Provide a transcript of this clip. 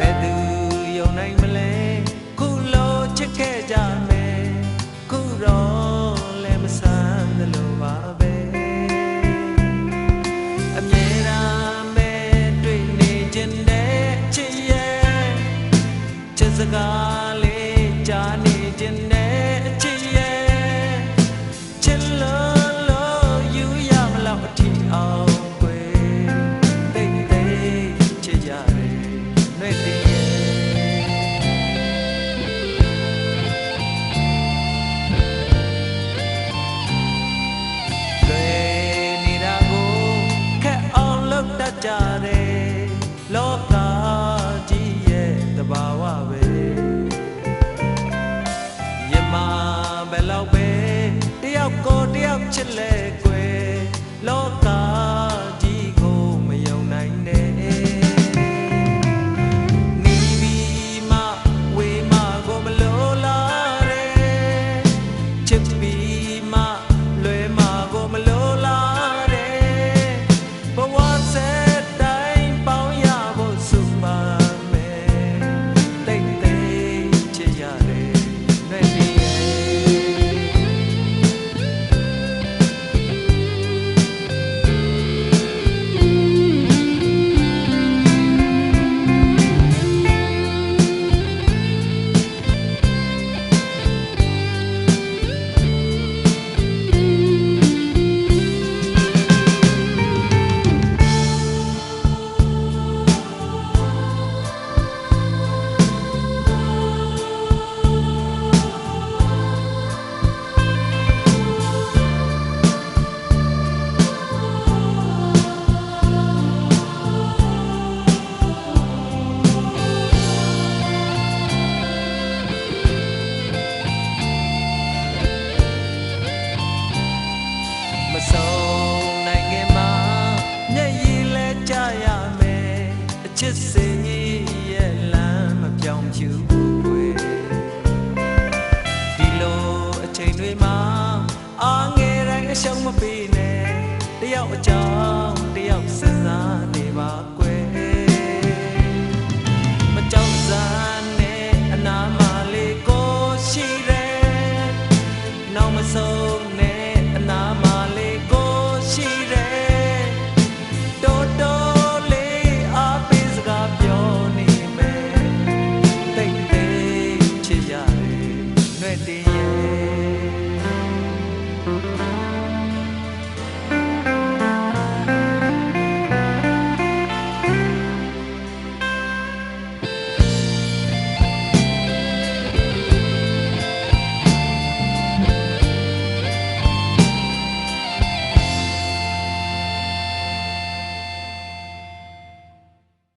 ဘယ်သူယုံနိုင်မလဲခုလိုချစ်ခဲ့ကြမယ်ခုတော့လည်းမဆန်းသလိုပါပဲအမြဲတမ်းပဲတွေ့နေခြင်းနဲ့ချစ်ရဲ့ချစ်စကားလေးကြားနေခြင်းနဲ့ ကြတယ်လောကကြီးရဲ့တဘာဝပဲမြမဘယ်လောက်ပဲတယောက်ကိုတယောက်ချစ်လဲ ယောက်အကြောင်းတယောက်စဉ်းစားနေပါ